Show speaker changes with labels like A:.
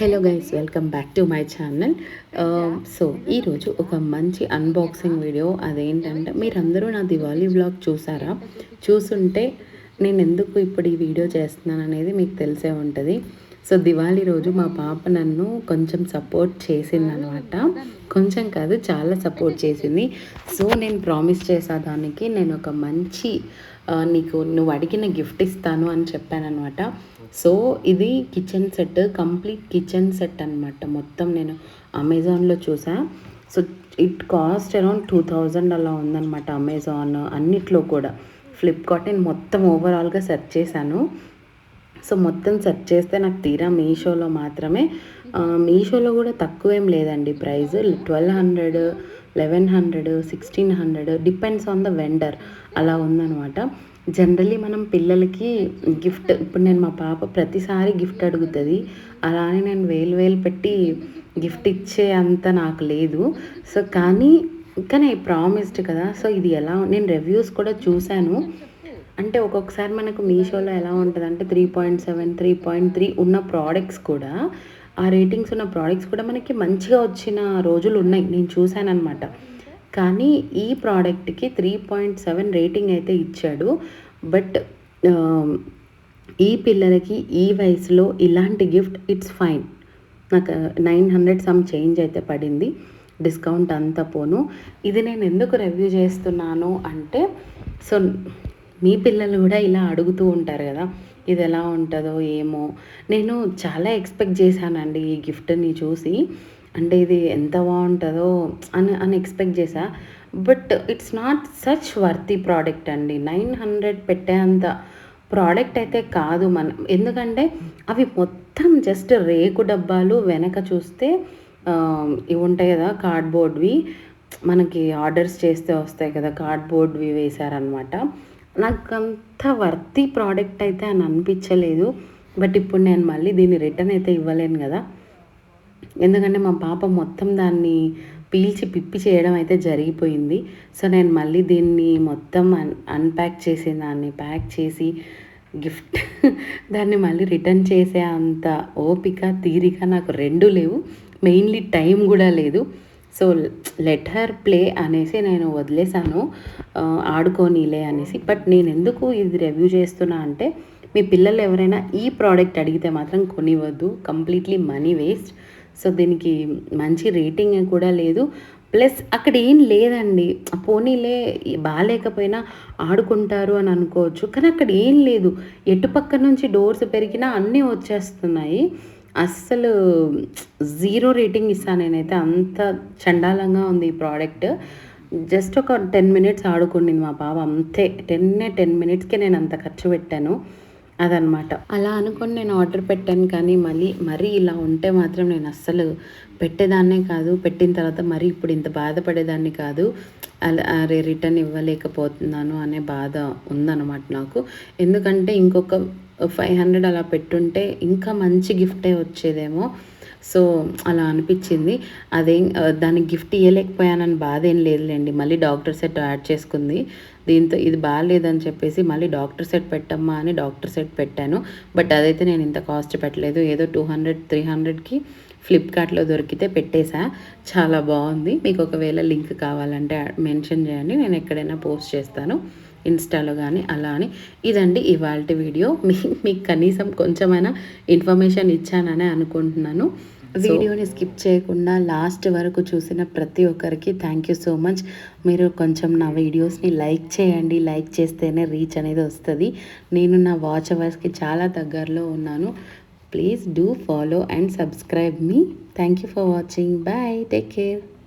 A: Hello guys welcome back to my channel so ఈరోజు ఒక మంచి అన్బాక్సింగ్ వీడియో అదేంటంటే మీరందరూ నా దివాళీ బ్లాగ్ చూసారా? చూసుంటే నేను ఎందుకు ఇప్పుడు ఈ వీడియో చేస్తున్నాను అనేది మీకు తెలిసే ఉంటుంది. సో దివాళీ రోజు మా పాప నన్ను కొంచెం సపోర్ట్ చేసింది అనమాట కొంచెం కాదు చాలా సపోర్ట్ చేసింది. సో నేను ప్రామిస్ చేసా దానికి నేను ఒక మంచి నీకు నువ్వు అడిగిన గిఫ్ట్ ఇస్తాను అని చెప్పాను అనమాట సో ఇది kitchen set complete kitchen set అనమాట మొత్తం నేను అమెజాన్లో చూసా. So it cost around two thousand అలా ఉందన్నమాట అమెజాన్ అన్నిట్లో కూడా. ఫ్లిప్కార్ట్ నేను మొత్తం ఓవరాల్గా సెర్చ్ చేశాను. సో మొత్తం సెర్చ్ చేస్తే నాకు తీరా మీషోలో మాత్రమే మీషోలో కూడా తక్కువేం లేదండి price. Twelve hundred eleven hundred sixteen hundred depends on the vendor అలా ఉందన్నమాట. జనరలీ మనం పిల్లలకి గిఫ్ట్ ఇప్పుడు నేను మా పాప ప్రతిసారి గిఫ్ట్ అడుగుతుంది. అలానే నేను వేలు వేలు పెట్టి గిఫ్ట్ ఇచ్చే అంత నాకు లేదు. సో కానీ కానీ ఐ ప్రామిస్డ్ కదా. సో ఇది ఎలా నేను రివ్యూస్ కూడా చూశాను. అంటే ఒక్కొక్కసారి మనకు మీషోలో ఎలా ఉంటుంది అంటే three point seven three point three ఉన్న ప్రోడక్ట్స్ కూడా ఆ రేటింగ్స్ ఉన్న ప్రోడక్ట్స్ కూడా మనకి మంచిగా వచ్చిన రోజులు ఉన్నాయి. నేను చూశాను అనమాట కానీ ఈ ప్రోడక్ట్కి త్రీ పాయింట్ సెవెన్ రేటింగ్ అయితే ఇచ్చాడు. బట్ ఈ పిల్లలకి ఈ వయసులో ఇలాంటి గిఫ్ట్ ఇట్స్ ఫైన్. నాకు నైన్ హండ్రెడ్ సమ్ చేంజ్ అయితే పడింది. డిస్కౌంట్ అంతా పోను. ఇది నేను ఎందుకు రివ్యూ చేస్తున్నాను అంటే సో మీ పిల్లలు కూడా ఇలా అడుగుతూ ఉంటారు కదా ఇది ఎలా ఉంటుందో ఏమో. నేను చాలా ఎక్స్పెక్ట్ చేశానండి ఈ గిఫ్ట్ని చూసి. అంటే ఇది ఎంత బాగుంటుందో అని అని ఎక్స్పెక్ట్ చేశా. But it's not such worthy product అండి. నైన్ హండ్రెడ్ పెట్టేంత ప్రోడక్ట్ అయితే కాదు మనం ఎందుకంటే అవి మొత్తం జస్ట్ రేకు డబ్బాలు వెనక చూస్తే ఇవి ఉంటాయి కదా కార్డ్బోర్డ్వి మనకి ఆర్డర్స్ చేస్తే వస్తాయి కదా కార్డ్బోర్డ్వి వేశారనమాట నాకు అంత వర్తి ప్రోడక్ట్ అయితే అని అనిపించలేదు. బట్ ఇప్పుడు నేను మళ్ళీ దీన్ని రిటర్న్ అయితే ఇవ్వలేను కదా. ఎందుకంటే మా పాప మొత్తం దాన్ని పీల్చి పిప్పి చేయడం అయితే జరిగిపోయింది. సో నేను మళ్ళీ దీన్ని మొత్తం అన్ అన్ప్యాక్ చేసి దాన్ని ప్యాక్ చేసి గిఫ్ట్ దాన్ని మళ్ళీ రిటర్న్ చేసే అంత ఓపిక తీరిక నాకు రెండు లేవు. మెయిన్లీ టైం కూడా లేదు. సో లెట్ హర్ ప్లే అనేసి నేను వదిలేశాను. ఆడుకోనిలే ఆడుకోనీలే అనేసి. బట్ నేను ఎందుకు ఇది రివ్యూ చేస్తున్నా అంటే మీ పిల్లలు ఎవరైనా ఈ ప్రోడక్ట్ అడిగితే మాత్రం కొనివ్వద్దు. కంప్లీట్లీ మనీ వేస్ట్ సో దీనికి మంచి రేటింగ్ కూడా లేదు. ప్లస్ అక్కడ ఏం లేదండి. పోనీలే బాగాలేకపోయినా ఆడుకుంటారు అని అనుకోవచ్చు. కానీ అక్కడ ఏం లేదు. ఎటుపక్క నుంచి డోర్స్ పెరిగినా అన్నీ వచ్చేస్తున్నాయి. అస్సలు జీరో రేటింగ్ ఇస్తాను నేనైతే. అంత చండాలంగా ఉంది ఈ ప్రోడక్ట్. జస్ట్ ఒక టెన్ మినిట్స్ ఆడుకుండింది మా బావ అంతే. టెన్ టెన్ మినిట్స్కి నేను అంత ఖర్చు పెట్టాను. అదనమాట. అలా అనుకొని నేను ఆర్డర్ పెట్టాను కానీ మళ్ళీ మరీ ఇలా ఉంటే మాత్రం నేను అస్సలు పెట్టేదాన్నే కాదు. పెట్టిన తర్వాత మరీ ఇప్పుడు ఇంత బాధపడేదాన్ని కాదు. అలా అరే రిటర్న్ ఇవ్వలేకపోతున్నాను అనే బాధ ఉందన్నమాట నాకు. ఎందుకంటే ఇంకొక ఫైవ్ హండ్రెడ్ అలా పెట్టుంటే ఇంకా మంచి గిఫ్టే వచ్చేదేమో. సో అలా అనిపించింది. అదేం దానికి గిఫ్ట్ ఇవ్వలేకపోయానని బాధ ఏం లేదులేండి. మళ్ళీ డాక్టర్ సెట్ యాడ్ చేసుకుంది. దీంతో ఇది బాగాలేదని చెప్పేసి మళ్ళీ డాక్టర్ సెట్ పెట్టమ్మా అని డాక్టర్ సెట్ పెట్టాను. బట్ అదైతే నేను ఇంత కాస్ట్ పెట్టలేదు. ఏదో టూ హండ్రెడ్ త్రీ హండ్రెడ్కి ఫ్లిప్కార్ట్లో దొరికితే పెట్టేశా. చాలా బాగుంది. మీకు ఒకవేళ లింక్ కావాలంటే మెన్షన్ చేయండి. నేను ఎక్కడైనా పోస్ట్ చేస్తాను. ఇన్స్టాలో కానీ అలా అని. ఇదండి ఇవాళ వీడియో. మీ మీకు కనీసం కొంచెమైనా ఇన్ఫర్మేషన్ ఇచ్చానని అనుకుంటున్నాను. వీడియోని స్కిప్ చేయకుండా లాస్ట్ వరకు చూసిన ప్రతి ఒక్కరికి థ్యాంక్ యూ సో మచ్. మీరు కొంచెం నా వీడియోస్ని లైక్ చేయండి. లైక్ చేస్తేనే రీచ్ అనేది వస్తుంది. నేను నా వాచ్ అవర్స్కి చాలా దగ్గరలో ఉన్నాను. Please do follow and subscribe me. Thank you for watching. Bye. Take care.